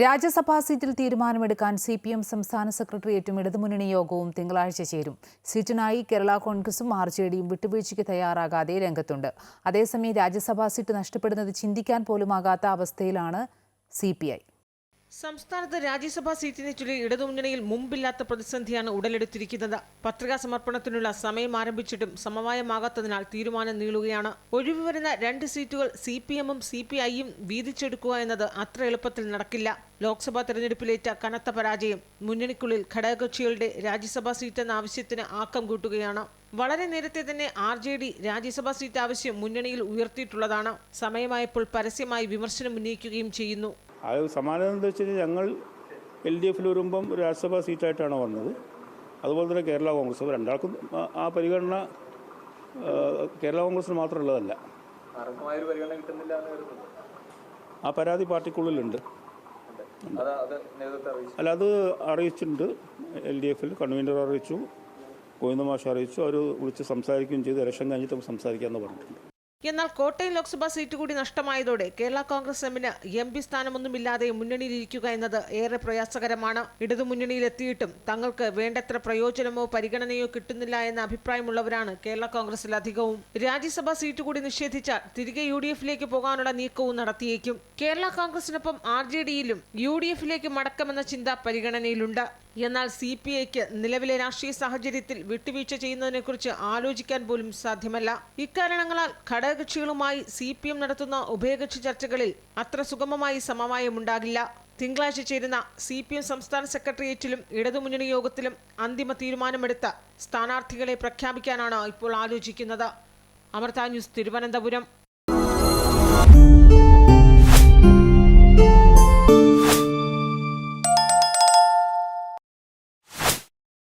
രാജ്യസഭാ സീറ്റിൽ തീരുമാനമെടുക്കാൻ C P M സംസ്ഥാന സെക്രട്ടേറിയറ്റും ഇടതുമുന്നണി യോഗവും തിങ്കളാഴ്ച ചേരും. സീറ്റിനായി കേരള കോൺഗ്രസും ആർ ജെ ഡിയും വിട്ടുവീഴ്ചയ്ക്ക് തയ്യാറാകാതെ രംഗത്തുണ്ട്. അതേസമയം രാജ്യസഭാ സീറ്റ് നഷ്ടപ്പെടുന്നത് ചിന്തിക്കാൻ പോലുമാകാത്ത അവസ്ഥയിലാണ് സി പി ഐ സംസ്ഥാനത്ത് രാജ്യസഭാ സീറ്റിനെ ചൊല്ലി ഇടതുമുന്നണിയിൽ മുമ്പില്ലാത്ത പ്രതിസന്ധിയാണ് ഉടലെടുത്തിരിക്കുന്നത്. പത്രികാ സമർപ്പണത്തിനുള്ള സമയം ആരംഭിച്ചിട്ടും സമവായമാകാത്തതിനാൽ തീരുമാനം നീളുകയാണ്. ഒഴിവ് വരുന്ന രണ്ട് സീറ്റുകൾ സി പി എമ്മും സി പി ഐയും വീതിച്ചെടുക്കുക എന്നത് അത്ര എളുപ്പത്തിൽ നടക്കില്ല. ലോക്സഭാ തെരഞ്ഞെടുപ്പിലേറ്റ കനത്ത പരാജയം മുന്നണിക്കുള്ളിൽ ഘടകകക്ഷികളുടെ രാജ്യസഭാ സീറ്റ് എന്ന ആവശ്യത്തിന് ആക്കം കൂട്ടുകയാണ്. വളരെ നേരത്തെ തന്നെ R J D Rajya Sabha seat ആവശ്യം മുന്നണിയിൽ ഉയർത്തിയിട്ടുള്ളതാണ്. സമയമായപ്പോൾ പരസ്യമായി വിമർശനം ഉന്നയിക്കുകയും ചെയ്യുന്നു. അത് സമാനത എന്താ വെച്ച് കഴിഞ്ഞാൽ ഞങ്ങൾ എൽ ഡി എഫിൽ വരുമ്പം രാജ്യസഭാ സീറ്റായിട്ടാണ് വന്നത്. അതുപോലെ തന്നെ കേരള കോൺഗ്രസ്. രണ്ടാൾക്കും ആ- പരിഗണന കേരള കോൺഗ്രസിന് മാത്രമുള്ളതല്ല. ആ പരാതി പാർട്ടിക്കുള്ളിലുണ്ട്. അല്ല അത് അറിയിച്ചിട്ടുണ്ട്. എൽ ഡി എഫിൽ കൺവീനർ അറിയിച്ചു. ഗോവിന്ദമാഷ് അറിയിച്ചു. അവർ വിളിച്ച് സംസാരിക്കുകയും ചെയ്തു. ഇലക്ഷൻ കഴിഞ്ഞിട്ട് സംസാരിക്കാമെന്ന് പറഞ്ഞിട്ടുണ്ട്. എന്നാൽ കോട്ടയം ലോക്സഭാ സീറ്റ് കൂടി നഷ്ടമായതോടെ കേരള കോൺഗ്രസ് എമ്മിന് എം പി സ്ഥാനമൊന്നുമില്ലാതെ മുന്നണിയിലിരിക്കുക എന്നത് ഏറെ പ്രയാസകരമാണ്. ഇടതുമുന്നണിയിലെത്തിയിട്ടും തങ്ങൾക്ക് വേണ്ടത്ര പ്രയോജനമോ പരിഗണനയോ കിട്ടുന്നില്ല എന്ന അഭിപ്രായമുള്ളവരാണ് കേരള കോൺഗ്രസിൽ അധികവും. രാജ്യസഭാ സീറ്റ് കൂടി നിഷേധിച്ചാൽ തിരികെ യു ഡി എഫിലേക്ക് പോകാനുള്ള നീക്കവും നടത്തിയേക്കും. കേരള കോൺഗ്രസിനൊപ്പം ആർ ജെ ഡിയിലും യു ഡി എഫിലേക്ക് മടക്കമെന്ന ചിന്ത പരിഗണനയിലുണ്ട്. എന്നാൽ സി പി ഐക്ക് നിലവിലെ രാഷ്ട്രീയ സാഹചര്യത്തിൽ വിട്ടുവീഴ്ച ചെയ്യുന്നതിനെക്കുറിച്ച് ആലോചിക്കാൻ പോലും സാധ്യമല്ല. ഇക്കാരണങ്ങളാൽ ഘടകകക്ഷികളുമായി സി പി എം നടത്തുന്ന ഉഭയകക്ഷി ചർച്ചകളിൽ അത്ര സുഗമമായി സമവായമുണ്ടാകില്ല. തിങ്കളാഴ്ച ചേരുന്ന സി പി എം സംസ്ഥാന സെക്രട്ടേറിയറ്റിലും ഇടതുമുന്നണി യോഗത്തിലും അന്തിമ തീരുമാനമെടുത്ത സ്ഥാനാർത്ഥികളെ പ്രഖ്യാപിക്കാനാണ് ഇപ്പോൾ ആലോചിക്കുന്നത്. അമൃത ന്യൂസ് തിരുവനന്തപുരം.